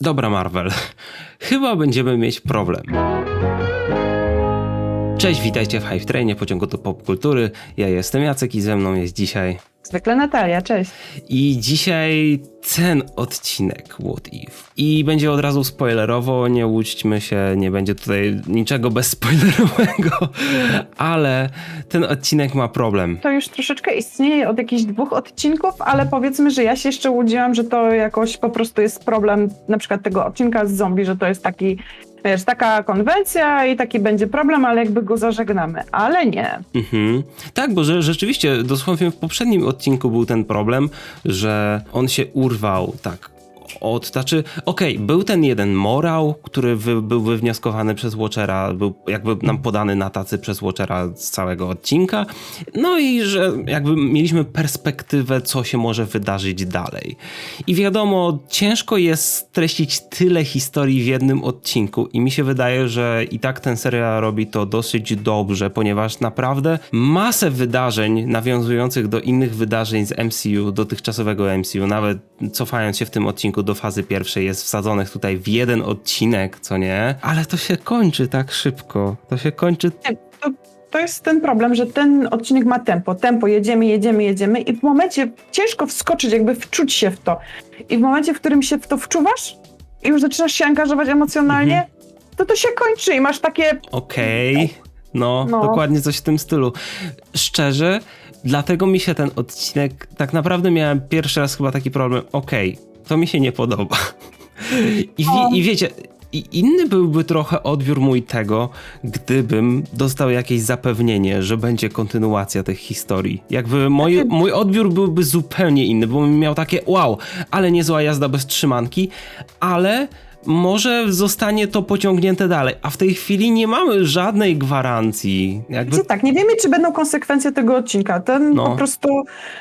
Dobra, Marvel. Chyba będziemy mieć problem. Cześć, witajcie w Hype Trainie, pociągu do popkultury. Ja jestem Jacek i ze mną jest dzisiaj. Zwykle Natalia, cześć. I dzisiaj ten odcinek What If. I będzie od razu spoilerowo, nie łudźmy się, nie będzie tutaj niczego bezspoilerowego, ale ten odcinek ma problem. To już troszeczkę istnieje od jakichś dwóch odcinków, ale powiedzmy, że ja się jeszcze łudziłam, że to jakoś po prostu jest problem na przykład tego odcinka z zombie, że to jest taki, wiesz, taka konwencja i taki będzie problem, ale jakby go zażegnamy. Ale nie. Mhm. Tak, bo że, rzeczywiście dosłownie w poprzednim odcinku był ten problem, że on się urwał, tak. Od, znaczy, okej, był ten jeden morał, który wy, był wywnioskowany przez Watchera, był jakby nam podany na tacy przez Watchera z całego odcinka. No i że jakby mieliśmy perspektywę, co się może wydarzyć dalej. I wiadomo, ciężko jest streścić tyle historii w jednym odcinku i mi się wydaje, że i tak ten serial robi to dosyć dobrze, ponieważ naprawdę masę wydarzeń nawiązujących do innych wydarzeń z MCU, dotychczasowego MCU, nawet cofając się w tym odcinku do fazy pierwszej, jest wsadzonych tutaj w jeden odcinek, co nie? Ale to się kończy tak szybko. To się kończy To, to jest ten problem, że ten odcinek ma tempo. Tempo, jedziemy, jedziemy, jedziemy i w momencie ciężko wskoczyć, jakby wczuć się w to. I w momencie, w którym się w to wczuwasz i już zaczynasz się angażować emocjonalnie, to to się kończy i masz takie Okej, no, No. dokładnie coś w tym stylu. Szczerze, dlatego mi się ten odcinek, tak naprawdę miałem pierwszy raz chyba taki problem, okej, to mi się nie podoba. I, I wiecie, i inny byłby trochę odbiór mój tego, gdybym dostał jakieś zapewnienie, że będzie kontynuacja tych historii. Jakby mój, Znaczy- mój odbiór byłby zupełnie inny, bo miał takie wow, ale niezła jazda bez trzymanki, ale może zostanie to pociągnięte dalej. A w tej chwili nie mamy żadnej gwarancji. Jakby Wiecie, tak, nie wiemy, czy będą konsekwencje tego odcinka. Ten No. po prostu,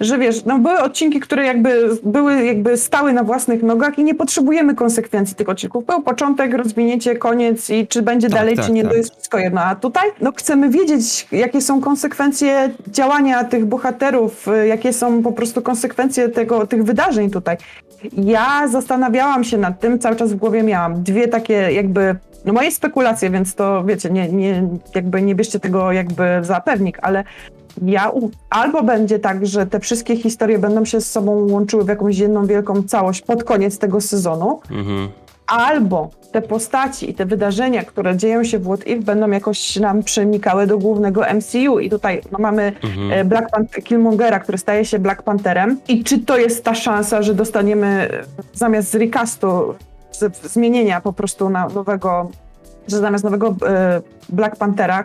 że wiesz, no były odcinki, które jakby były jakby stały na własnych nogach i nie potrzebujemy konsekwencji tych odcinków. Był początek, rozwinięcie, koniec i czy będzie Tak, dalej, tak, czy nie, tak. to jest wszystko jedno. A tutaj, no chcemy wiedzieć, jakie są konsekwencje działania tych bohaterów, y, jakie są po prostu konsekwencje tego, tych wydarzeń tutaj. Ja zastanawiałam się nad tym, cały czas w głowie miałam dwie takie jakby, no moje spekulacje, więc to wiecie, nie, nie, jakby nie bierzcie tego jakby za pewnik, ale ja albo będzie tak, że te wszystkie historie będą się z sobą łączyły w jakąś jedną wielką całość pod koniec tego sezonu, Mhm. albo te postaci i te wydarzenia, które dzieją się w What If będą jakoś nam przenikały do głównego MCU i tutaj no, mamy Mhm. e, Black Panther, Killmongera, który staje się Black Pantherem i czy to jest ta szansa, że dostaniemy e, zamiast z recastu, z, zmienienia po prostu na nowego, że zamiast nowego e, Black Panthera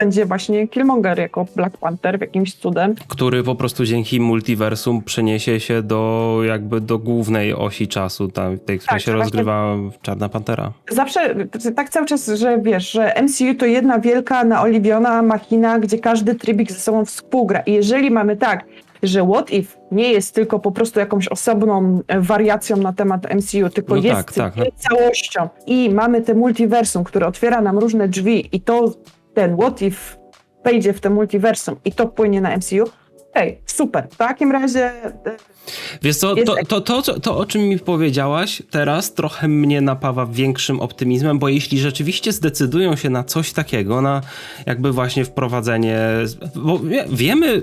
będzie właśnie Killmonger jako Black Panther w jakimś cudem. Który po prostu dzięki multiversum przeniesie się do jakby do głównej osi czasu, tam, tej, która Tak, się rozgrywa Czarna Pantera. Zawsze tak cały czas, że wiesz, że MCU to jedna wielka naoliwiona machina, gdzie każdy trybik ze sobą współgra. I jeżeli mamy tak, że What If nie jest tylko po prostu jakąś osobną e, wariacją na temat MCU, tylko No jest tak, tak, no. całością i mamy te multiversum, które otwiera nam różne drzwi i to ten What If wejdzie w te multiversum i to wpłynie na MCU, Ej, super. W takim razie e, Wiesz co, to, to, to, to, o czym mi powiedziałaś teraz trochę mnie napawa większym optymizmem, bo jeśli rzeczywiście zdecydują się na coś takiego, na jakby właśnie wprowadzenie, bo wie- wiemy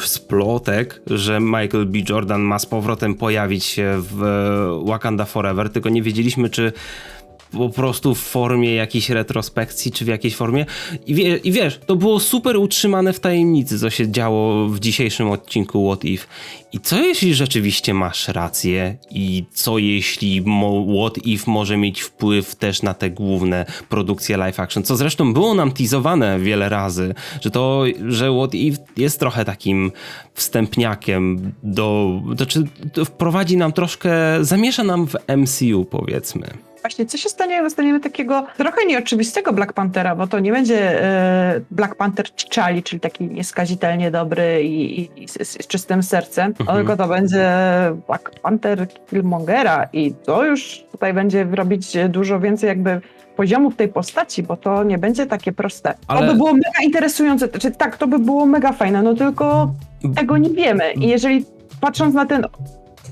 z plotek, że Michael B. Jordan ma z powrotem pojawić się w Wakanda Forever, tylko nie wiedzieliśmy, czy po prostu w formie jakiejś retrospekcji, czy w jakiejś formie. I, wie, I wiesz, to było super utrzymane w tajemnicy, co się działo w dzisiejszym odcinku What If. I co jeśli rzeczywiście masz rację? I co jeśli What If może mieć wpływ też na te główne produkcje live action? Co zresztą było nam teasowane wiele razy, że to, że What If jest trochę takim wstępniakiem do, to czy to wprowadzi nam troszkę, zamiesza nam w MCU powiedzmy. Właśnie, co się stanie, jak dostaniemy takiego trochę nieoczywistego Black Panthera, bo to nie będzie e, Black Panther T'Challi, czyli taki nieskazitelnie dobry i, i, i z, z czystym sercem, Mhm. tylko to będzie Black Panther Killmongera i to już tutaj będzie robić dużo więcej jakby poziomów tej postaci, bo to nie będzie takie proste. Ale- To by było mega interesujące, znaczy tak, to by było mega fajne, no tylko tego nie wiemy i jeżeli patrząc na ten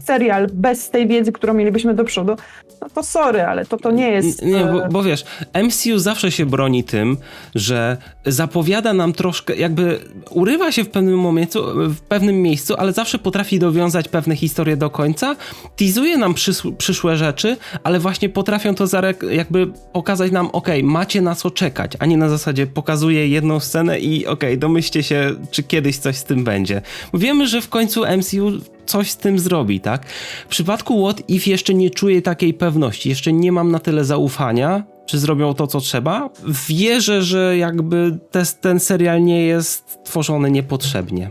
serial bez tej wiedzy, którą mielibyśmy do przodu, no to sorry, ale to, to nie jest... Nie, bo, e, bo wiesz, MCU zawsze się broni tym, że zapowiada nam troszkę, jakby urywa się w pewnym momencie, w pewnym miejscu, ale zawsze potrafi dowiązać pewne historie do końca, teasuje nam przys- przyszłe rzeczy, ale właśnie potrafią to jakby pokazać nam, okej, macie na co czekać, a nie na zasadzie pokazuje jedną scenę i okej, domyślcie się, czy kiedyś coś z tym będzie. Wiemy, że w końcu MCU coś z tym zrobi, tak? W przypadku What If jeszcze nie czuję takiej pewności, jeszcze nie mam na tyle zaufania, czy zrobią to, co trzeba. Wierzę, że jakby te, ten serial nie jest tworzony niepotrzebnie.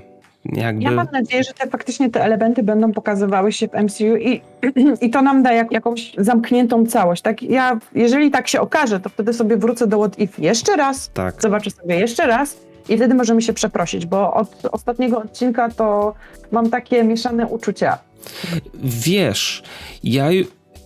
Jakby... Ja mam nadzieję, że te faktycznie te elementy będą pokazywały się w MCU i, i to nam da jak, jakąś zamkniętą całość. Tak? Ja, jeżeli tak się okaże, to wtedy sobie wrócę do What If jeszcze raz, Tak. zobaczę sobie jeszcze raz i wtedy możemy się przeprosić, bo od ostatniego odcinka to mam takie mieszane uczucia. Wiesz, ja,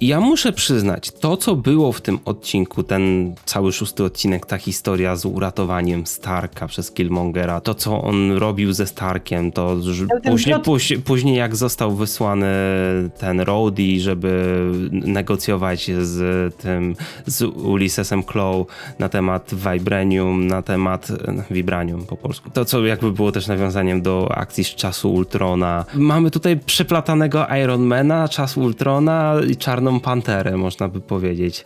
ja muszę przyznać, to co było w tym odcinku, ten cały szósty odcinek, ta historia z uratowaniem Starka przez Killmongera, to co on robił ze Starkiem, to później, później, później jak został wysłany ten Rhodey, żeby negocjować z tym, z Ulyssesem Claw na temat Vibranium, na temat Vibranium po polsku. To co jakby było też nawiązaniem do akcji z czasu Ultrona. Mamy tutaj przeplatanego Ironmana, czas Ultrona i Czarną Panterę, można by powiedzieć.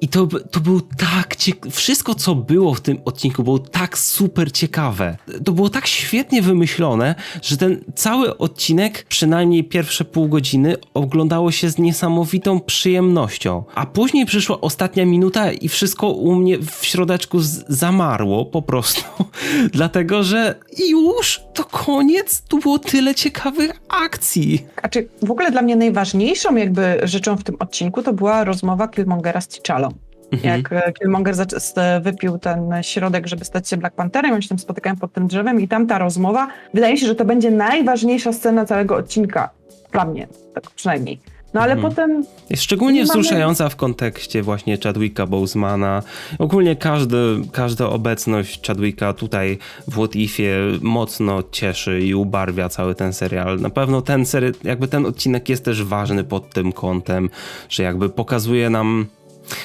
I to, to był tak ciek- wszystko co było w tym odcinku było tak super ciekawe. To było tak świetnie wymyślone, że ten cały odcinek, przynajmniej pierwsze pół godziny, oglądało się z niesamowitą przyjemnością. A później przyszła ostatnia minuta i wszystko u mnie w środeczku zamarło po prostu. Dlatego, że już to koniec, tu było tyle ciekawych akcji. A czy w ogóle dla mnie najważniejszą jakby rzeczą w tym odcinku to była rozmowa Killmongera z T'Challą. Mhm. Jak e, Killmonger s- wypił ten środek, żeby stać się Black Pantherem, oni się tam spotykają pod tym drzewem i tam ta rozmowa, wydaje mi się, że to będzie najważniejsza scena całego odcinka. Dla mnie, tak przynajmniej. No ale Mhm. potem Jest szczególnie Nie mamy- wzruszająca w kontekście właśnie Chadwicka Bosemana. Ogólnie każdy, każda obecność Chadwicka tutaj w What Ifie mocno cieszy i ubarwia cały ten serial. Na pewno ten serial, jakby ten odcinek jest też ważny pod tym kątem, że jakby pokazuje nam...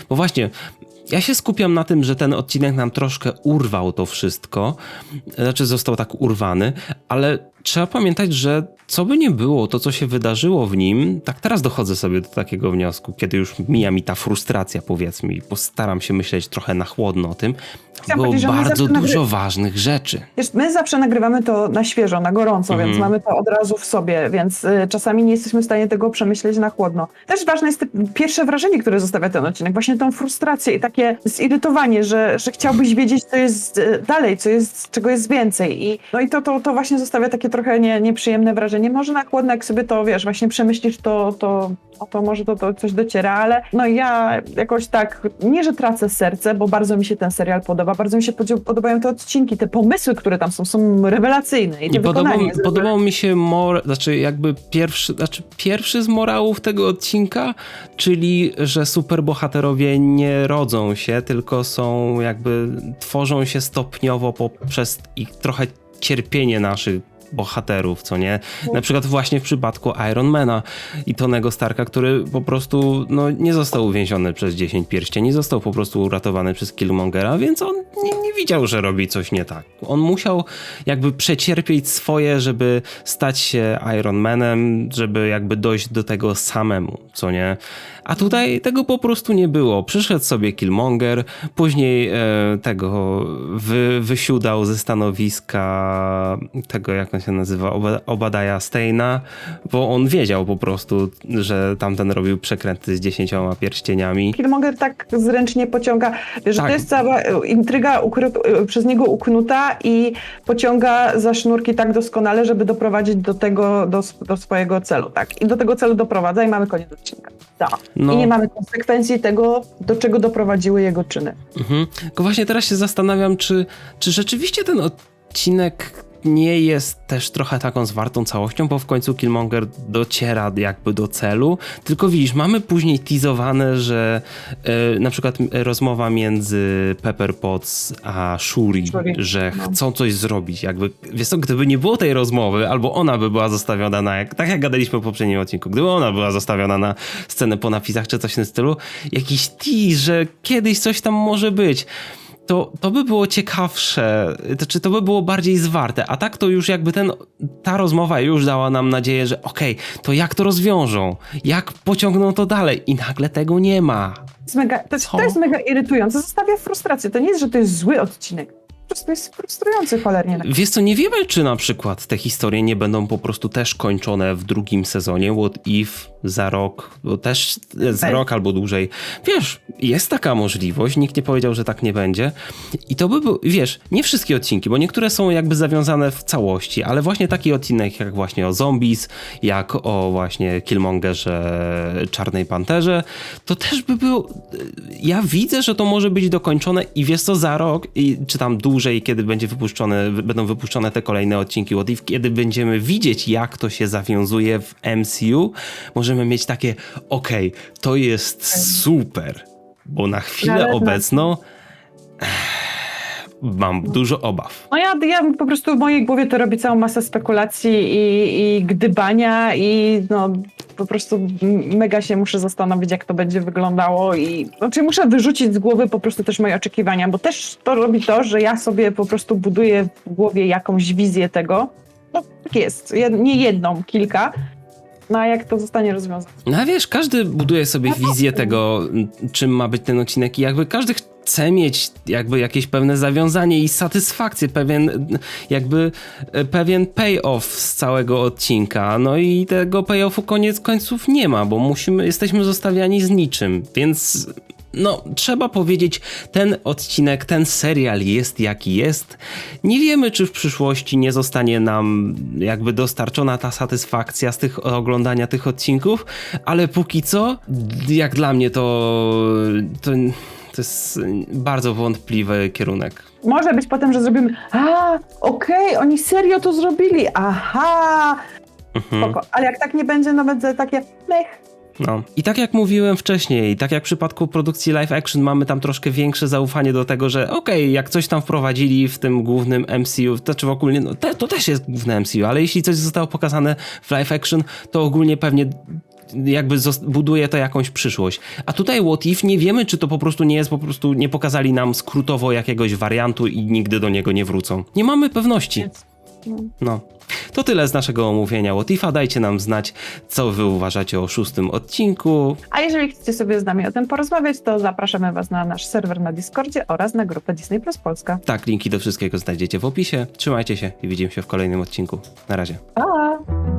Bo właśnie, ja się skupiam na tym, że ten odcinek nam troszkę urwał to wszystko. Znaczy został tak urwany, ale trzeba pamiętać, że co by nie było, to co się wydarzyło w nim, tak teraz dochodzę sobie do takiego wniosku, kiedy już mija mi ta frustracja, powiedzmy, i postaram się myśleć trochę na chłodno o tym. Chciałam Było bardzo zawsze nagry- dużo ważnych rzeczy. Wiesz, my zawsze nagrywamy to na świeżo, na gorąco, Mhm. więc mamy to od razu w sobie, więc y, czasami nie jesteśmy w stanie tego przemyśleć na chłodno. Też ważne jest pierwsze wrażenie, które zostawia ten odcinek, właśnie tą frustrację i takie zirytowanie, że, że chciałbyś wiedzieć, co jest y, dalej, co jest, czego jest więcej. I, no i to, to, to właśnie zostawia takie trochę nie, nieprzyjemne wrażenie. Może na chłodno, jak sobie to, wiesz, właśnie przemyślisz, to, to, o to może to, to coś dociera, ale no ja jakoś tak, nie, że tracę serce, bo bardzo mi się ten serial podoba, bardzo mi się podobają te odcinki, te pomysły, które tam są, są rewelacyjne i I podobał, podobał mi się mor, znaczy jakby pierwszy, znaczy pierwszy z morałów tego odcinka, czyli że superbohaterowie nie rodzą się, tylko są jakby tworzą się stopniowo poprzez ich trochę cierpienie naszych bohaterów, co nie? Na przykład właśnie w przypadku Ironmana i Tonego Starka, który po prostu no, nie został uwięziony przez 10 pierścieni, został po prostu uratowany przez Killmongera, więc on nie, nie widział, że robi coś nie tak. On musiał jakby przecierpieć swoje, żeby stać się Ironmanem, żeby jakby dojść do tego samemu, co nie? A tutaj tego po prostu nie było. Przyszedł sobie Killmonger, później e, tego wy, wysiudał ze stanowiska tego, jak on się nazywa, Oba- Obadaja Steina, bo on wiedział po prostu, że tamten robił przekręty z dziesięcioma pierścieniami. Killmonger tak zręcznie pociąga, że Tak. to jest cała e, intryga e, przez niego uknuta i pociąga za sznurki tak doskonale, żeby doprowadzić do tego, do, do swojego celu, tak? I do tego celu doprowadza i mamy koniec odcinka. Tak. No. I nie mamy konsekwencji tego, do czego doprowadziły jego czyny. Mhm. Tylko właśnie teraz się zastanawiam, czy, czy rzeczywiście ten odcinek nie jest też trochę taką zwartą całością, bo w końcu Killmonger dociera jakby do celu, tylko widzisz, mamy później teasowane, że e, na przykład rozmowa między Pepper Potts a Shuri, Shuri, że no. chcą coś zrobić, jakby, wiesz co, gdyby nie było tej rozmowy, albo ona by była zostawiona na, jak, tak jak gadaliśmy w poprzednim odcinku, gdyby ona była zostawiona na scenę po napisach, czy coś w tym stylu, jakiś tease, że kiedyś coś tam może być, to, to by było ciekawsze, to, czy to by było bardziej zwarte, a tak to już jakby ten, ta rozmowa już dała nam nadzieję, że okej, to jak to rozwiążą, jak pociągną to dalej i nagle tego nie ma. To jest mega, to, to jest mega irytujące, zostawia frustrację. To nie jest, że to jest zły odcinek. Prostu jest frustrujący cholernie. Wiesz co, nie wiemy, czy na przykład te historie nie będą po prostu też kończone w drugim sezonie, what if za rok, bo też za Ej. rok albo dłużej. Wiesz, jest taka możliwość, nikt nie powiedział, że tak nie będzie. I to by był, wiesz, nie wszystkie odcinki, bo niektóre są jakby zawiązane w całości, ale właśnie taki odcinek jak właśnie o zombies, jak o właśnie Killmongerze, Czarnej Panterze, to też by był, ja widzę, że to może być dokończone i wiesz co, za rok, i, czy tam dłużej, kiedy będzie wypuszczone, będą wypuszczone te kolejne odcinki What If, kiedy będziemy widzieć, jak to się zawiązuje w MCU, możemy mieć takie, okej, to jest super, bo na chwilę obecną mam dużo obaw. No ja, ja po prostu w mojej głowie to robi całą masę spekulacji i, i gdybania i no po prostu mega się muszę zastanowić, jak to będzie wyglądało i znaczy muszę wyrzucić z głowy po prostu też moje oczekiwania, bo też to robi to, że ja sobie po prostu buduję w głowie jakąś wizję tego. No tak jest, nie jedną, kilka. No a jak to zostanie rozwiązane? No wiesz, każdy buduje sobie No wizję tego, czym ma być ten odcinek i jakby każdy chce mieć jakby jakieś pewne zawiązanie i satysfakcję, pewien jakby e, pewien payoff z całego odcinka. No i tego payoffu koniec końców nie ma, bo musimy, jesteśmy zostawiani z niczym, więc no, trzeba powiedzieć, ten odcinek, ten serial jest jaki jest. Nie wiemy, czy w przyszłości nie zostanie nam jakby dostarczona ta satysfakcja z tych oglądania tych odcinków, ale póki co, jak dla mnie to, to, to jest bardzo wątpliwy kierunek. Może być potem, że zrobimy, a okej, oni serio to zrobili, aha, Mhm. spoko. Ale jak tak nie będzie, no będzie takie mech. No. I tak jak mówiłem wcześniej, tak jak w przypadku produkcji live action, mamy tam troszkę większe zaufanie do tego, że okej, jak coś tam wprowadzili w tym głównym MCU, to czy ogólnie, no, te, to też jest główne MCU, ale jeśli coś zostało pokazane w live action, to ogólnie pewnie jakby buduje to jakąś przyszłość. A tutaj What If nie wiemy, czy to po prostu nie jest, po prostu nie pokazali nam skrótowo jakiegoś wariantu i nigdy do niego nie wrócą. Nie mamy pewności. No. To tyle z naszego omówienia What If'a. Dajcie nam znać, co wy uważacie o szóstym odcinku. A jeżeli chcecie sobie z nami o tym porozmawiać, to zapraszamy Was na nasz serwer na Discordzie oraz na grupę Disney Plus Polska. Tak, linki do wszystkiego znajdziecie w opisie. Trzymajcie się i widzimy się w kolejnym odcinku. Na razie. Pa!